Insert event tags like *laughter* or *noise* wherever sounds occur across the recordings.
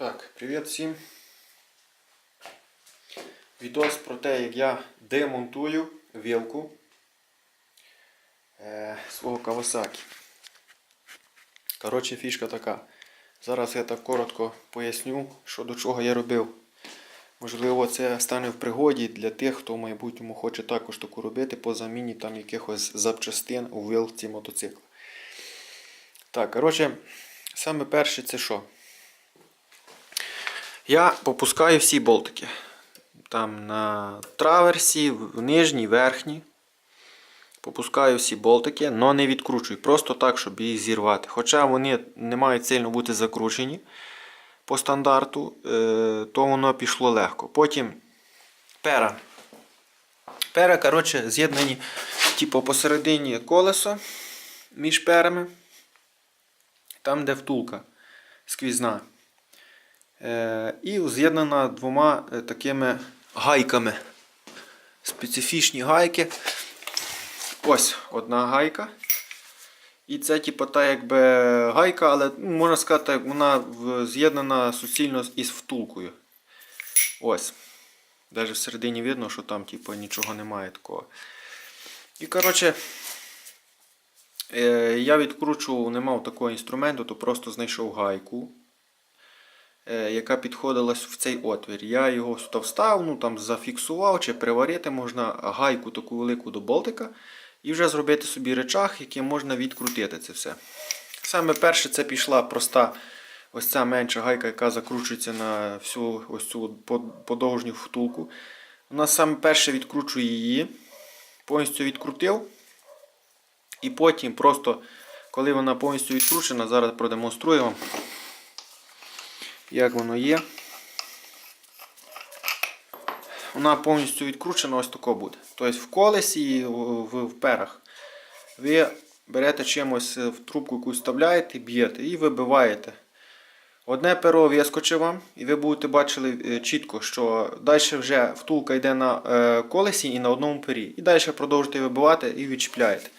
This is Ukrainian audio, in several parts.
Так, привіт всім. Відос про те, як я демонтую вілку е, свого Kawasaki. Коротше, фішка така. Зараз я так коротко поясню, що до чого я робив. Можливо, це стане в пригоді для тих, хто в майбутньому хоче також таку робити по заміні там якихось запчастин у вилці мотоцикла. Так, коротше, саме перше це що? Я попускаю всі болтики. Там на траверсі, в нижній, верхній. Попускаю всі болтики, але не відкручую. Просто так, щоб їх зірвати. Хоча вони не мають сильно бути закручені по стандарту, е, то воно пішло легко. Потім пера. Пера, коротше, з'єднані типу, посередині колесо між перами. Там, де втулка сквізна. Е, і з'єднана двома е, такими гайками. Специфічні гайки. Ось одна гайка. І це типу, та якби гайка, але ну, можна сказати, вона з'єднана суцільно із втулкою. Ось. Навіть всередині видно, що там типу, нічого немає такого. І коротше, е, я відкручував, не мав такого інструменту, то просто знайшов гайку яка підходилась в цей отвір. Я його встав, ну там зафіксував чи приварити можна гайку таку велику до болтика і вже зробити собі речах, яким можна відкрутити це все. Саме перше це пішла проста ось ця менша гайка, яка закручується на всю ось цю подовжню втулку. Нас саме перше відкручую її, повністю відкрутив. І потім просто, коли вона повністю відкручена, зараз продемонструю вам як воно є. Вона повністю відкручена, ось тако буде. Тобто в колесі і в, перах. Ви берете чимось в трубку якусь вставляєте, б'єте і вибиваєте. Одне перо вискочить вам, і ви будете бачили е, чітко, що далі вже втулка йде на е, колесі і на одному пері. І далі продовжуєте вибивати і відчіпляєте.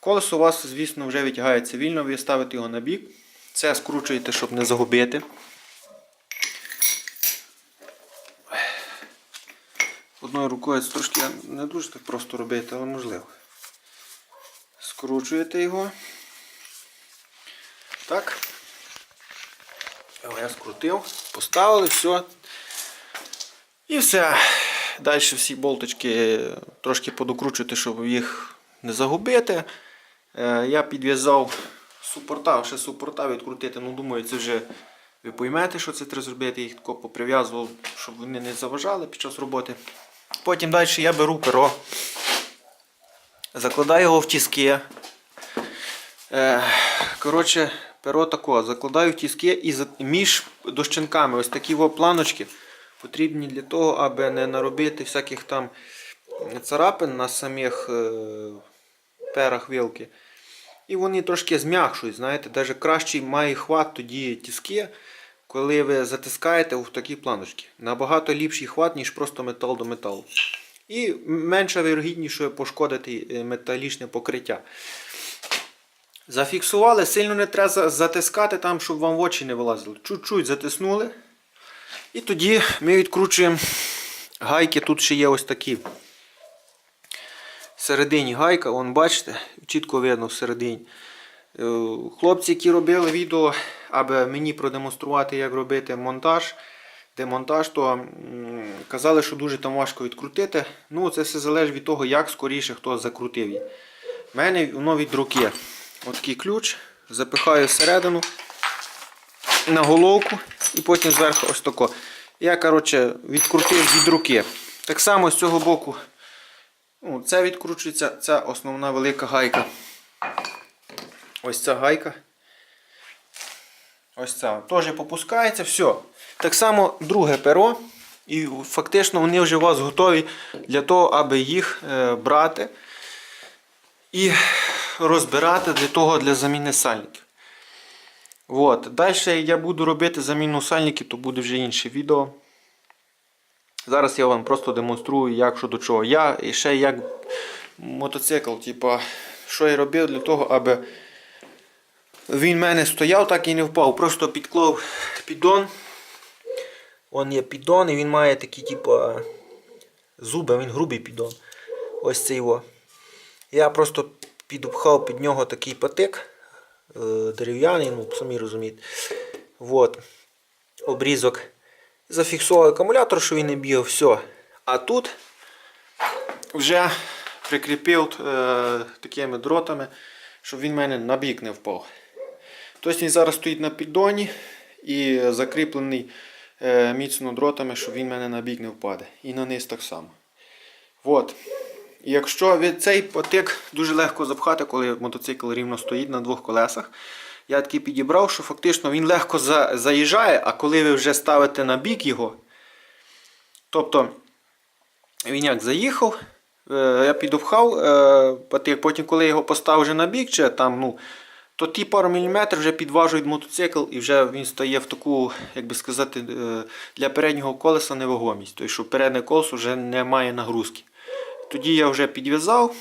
Колесо у вас, звісно, вже витягається вільно, ви ставите його на бік. Це скручуєте, щоб не загубити. Одною рукою це трошки не дуже так просто робити, але можливо. Скручуєте його. Так. Я скрутив, поставили, все. І все. Далі всі болточки трошки подокручуєте, щоб їх не загубити. Е, Я підв'язав супорта, ще супорта відкрутити. Ну, думаю, це вже ви поймете, що це треба зробити. Їх тако поприв'язував, щоб вони не заважали під час роботи. Потім далі я беру перо, закладаю його в тіски. Е, коротше, перо тако, закладаю в тіски і між дощинками ось такі планочки потрібні для того, аби не наробити всяких там царапин на самих е, перах вилки. І вони трошки зм'якшують, знаєте, навіть кращий має хват тоді тіски, коли ви затискаєте в такі планочки. Набагато ліпший хват, ніж просто метал до металу. І менша вірогідніше пошкодити е, металічне покриття. Зафіксували, сильно не треба затискати там, щоб вам в очі не вилазило. Чуть-чуть затиснули. І тоді ми відкручуємо гайки. Тут ще є ось такі. Всередині гайка, вон бачите, чітко видно всередині. Е, Хлопці, які робили відео, аби мені продемонструвати, як робити монтаж, демонтаж, то казали, що дуже там важко відкрутити. Ну, це все залежить від того, як скоріше хто закрутив її. У мене воно від руки. Отакий ключ, запихаю всередину на головку і потім зверху ось тако. Я коротше, відкрутив від руки. Так само з цього боку ну, це відкручується, ця основна велика гайка. Ось ця гайка. Ось ця. Теж попускається, все. Так само друге перо. І фактично вони вже у вас готові для того, аби їх е, брати і розбирати для того для заміни сальників. От. Далі я буду робити заміну сальників, то буде вже інше відео. Зараз я вам просто демонструю, як що до чого. Я і ще як мотоцикл, типа, що я робив для того, аби він в мене стояв, так і не впав. Просто підклав піддон Он є піддон і він має такі, типу, зуби, він грубий піддон. Ось це його. Я просто підупхав під нього такий патик е, дерев'яний, ну, самі розумієте. Вот. Обрізок. Зафіксував акумулятор, що він не бігав, все. А тут вже прикріпив е, такими дротами, щоб він в мене на бік не впав. Тобто він зараз стоїть на піддоні і закріплений е, міцно дротами, щоб він мене на бік не впаде. І на низ так само. От. Якщо цей потик дуже легко запхати, коли мотоцикл рівно стоїть на двох колесах. Я такий підібрав, що фактично він легко за, заїжджає, а коли ви вже ставите на бік його, тобто він як заїхав, е, я підопхав е, потім коли я його поставив вже на бік, чи там, ну, то ті пару міліметрів вже підважують мотоцикл і вже він стає в таку, як би сказати, е, для переднього колеса невагомість. Тобто, що переднє колесо вже не має нагрузки. Тоді я вже підв'язав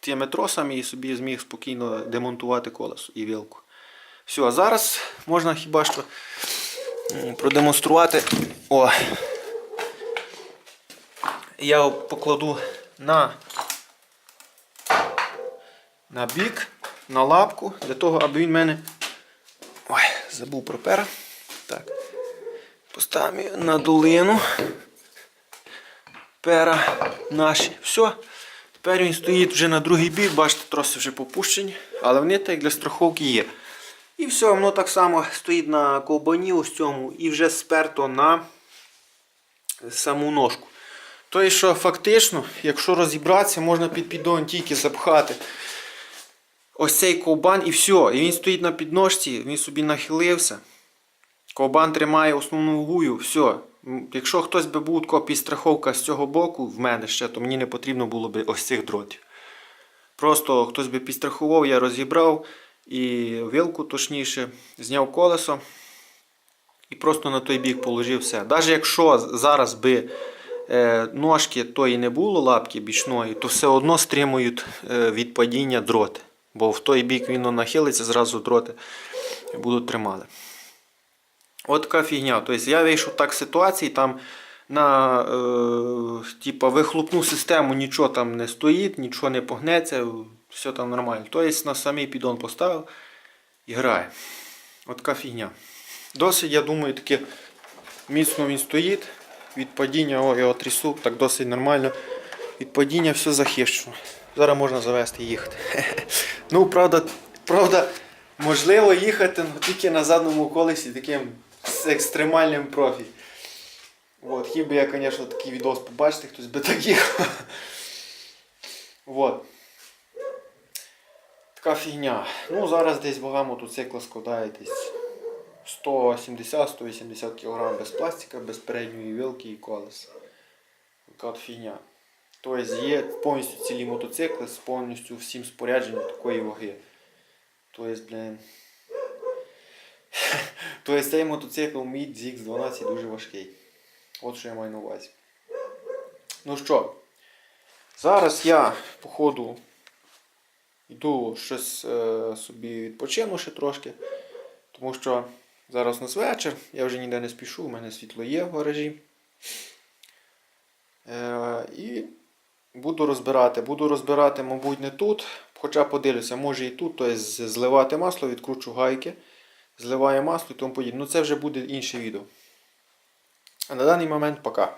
тими тросами і собі зміг спокійно демонтувати колесо і вилку. Все, а зараз можна хіба що продемонструвати. О, я покладу на, на бік, на лапку, для того, аби він мене. Ой, забув про пера. Так. Поставимо на долину. Пера наші. Все. Тепер він стоїть вже на другий бік, бачите, троси вже попущені, але вони так для страховки є. І все, воно так само стоїть на ковбані ось цьому і вже сперто на саму ножку. Тобто, що фактично, якщо розібратися, можна під піддон тільки запхати ось цей ковбан і все. І він стоїть на підножці, він собі нахилився. Ковбан тримає основну гую, все. Якщо хтось би був така підстраховка з цього боку, в мене ще, то мені не потрібно було б ось цих дротів. Просто хтось би підстрахував, я розібрав і вилку точніше, зняв колесо і просто на той бік положив все. Навіть якщо зараз би е, ножки тої не було, лапки бічної, то все одно стримують е, від падіння дроти. Бо в той бік він нахилиться, зразу дроти будуть тримали. От така фігня. Тобто я вийшов так з ситуації, там на е, типа, вихлопну систему нічого там не стоїть, нічого не погнеться, все там нормально. Тобто на самий піддон поставив і грає. От така фігня. Досить, я думаю, таке міцно він стоїть. Від падіння, о, його трясу, так досить нормально. Від падіння все захищено. Зараз можна завести їхати. *laughs* Ну, правда, правда, можливо їхати ну, тільки на задньому колесі таким екстремальним профі. От, би я, звісно, такий відос побачити, хтось би так їхав. *laughs* От. Така фігня. Ну, зараз десь вага мотоцикла складає десь 170-180 кг без пластика, без передньої вилки і колеса. Така от фігня. Тобто є повністю цілі мотоцикли з повністю всім спорядженням такої ваги. Тобто, блін. *laughs* Тобто цей мотоцикл мій ZX12 дуже важкий. От що я маю на увазі. Ну що, зараз я, походу, йду щось е, собі відпочину ще трошки. Тому що зараз у нас вечір, я вже ніде не спішу, у мене світло є в гаражі. Е, і буду розбирати. Буду розбирати, мабуть, не тут. Хоча подивлюся, може і тут, тобто зливати масло, відкручу гайки, зливаю масло і тому подібне. Ну це вже буде інше відео. А на даний момент пока.